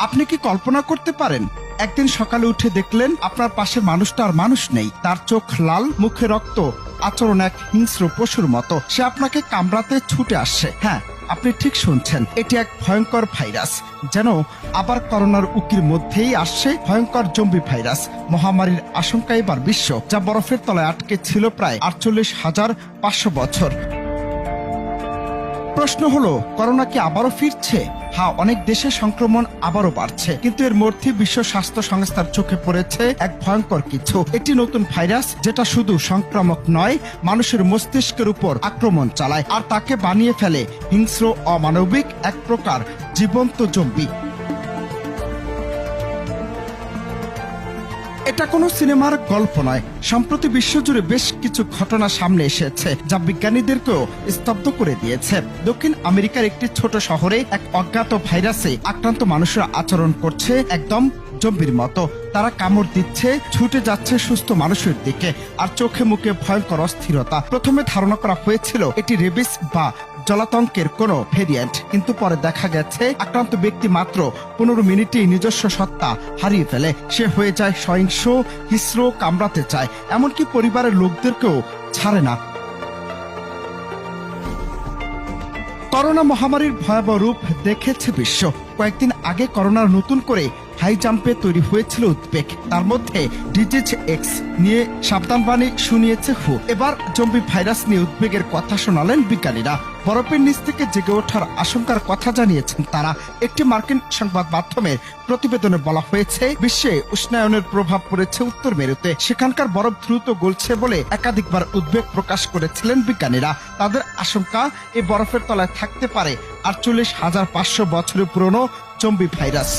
আপনি কি কল্পনা করতে পারেন? একদিন সকালে উঠে দেখলেন, আপনার পাশের মানুষটা আর মানুষ নেই। তার চোখ লাল, মুখে রক্ত। আচরণ এক হিংস্র পশুর মতো। সে আপনাকে কামড়াতে ছুটে আসছে। হ্যাঁ আপনি ঠিক শুনছেন। এটি এক ভয়ঙ্কর ভাইরাস, যেন আবার করোনার উকির মধ্যেই আসছে ভয়ঙ্কর জম্বি ভাইরাস। মহামারীর আশঙ্কা এবার বিশ্ব, যা বরফের তলায় আটকে ছিল প্রায় আটচল্লিশ হাজার পাঁচশো বছর। প্রশ্ন হলো, করোনা কি আবারও ফিরছে? হা অনেক দেশে সংক্রমণ আবারও বাড়ছে। কিন্তু এর মধ্যে বিশ্ব স্বাস্থ্য সংস্থার চোখে পড়েছে এক ভয়ঙ্কর কিছু। একটি নতুন ভাইরাস, যেটা শুধু সংক্রামক নয়, মানুষের মস্তিষ্কের উপর আক্রমণ চালায়, আর তাকে বানিয়ে ফেলে হিংস্র, অমানবিক এক প্রকার জীবন্ত জম্বি। এটা কোনো সিনেমার গল্প নয়। সম্প্রতি বিশ্বজুড়ে বেশ কিছু ঘটনা সামনে এসেছে, যা বিজ্ঞানীদেরকেও স্তব্ধ করে দিয়েছে। দক্ষিণ আমেরিকার একটি ছোট শহরে এক অজ্ঞাত ভাইরাসে আক্রান্ত মানুষরা আচরণ করছে একদম জম্বির মতো। তারা কামড় দিচ্ছে, ছুটে যাচ্ছে সুস্থ মানুষের দিকে, আর চোখে মুখে ভয়ঙ্কর অস্থিরতা। প্রথমে ধারণা করা হয়েছিল, এটি রেবিস বা জলাতঙ্কের কোনো ভেরিয়েন্ট, কিন্তু পরে দেখা গেছে, আক্রান্ত ব্যক্তি মাত্র পনেরো মিনিটেই নিজস্ব সত্তা হারিয়ে ফেলে। সে হয়ে যায় সহিংস, হিস্র কামড়াতে চায়, এমনকি পরিবারের লোকদেরকেও ছাড়ে না। করোনা মহামারীর ভয়াবহ রূপ দেখেছে বিশ্ব। কয়েকদিন আগে করোনার নতুন করে হাই জাম্পে তৈরি হয়েছিল উদ্বেগ। তার মধ্যে ডিজিজ এক্স নিয়ে সাবধানবাণী শুনিয়েছে হু। এবার জম্বি ভাইরাস নিয়ে উদ্বেগের কথা শোনালেন বিজ্ঞানীরা। বরফের নিচ থেকে জেগে ওঠার আশঙ্কার কথা জানিয়েছেন তারা। একটি মার্কিন সংবাদ মাধ্যমের প্রতিবেদনে বলা হয়েছে, বিশ্বে উষ্ণায়নের প্রভাব পড়েছে উত্তর মেরুতে। সেখানকার বরফ দ্রুত গলছে বলে একাধিকবার উদ্বেগ প্রকাশ করেছিলেন বিজ্ঞানীরা। তাদের আশঙ্কা এই বরফের তলায় থাকতে পারে আটচল্লিশ হাজার পাঁচশো বছরের পুরনো জম্বি ভাইরাস।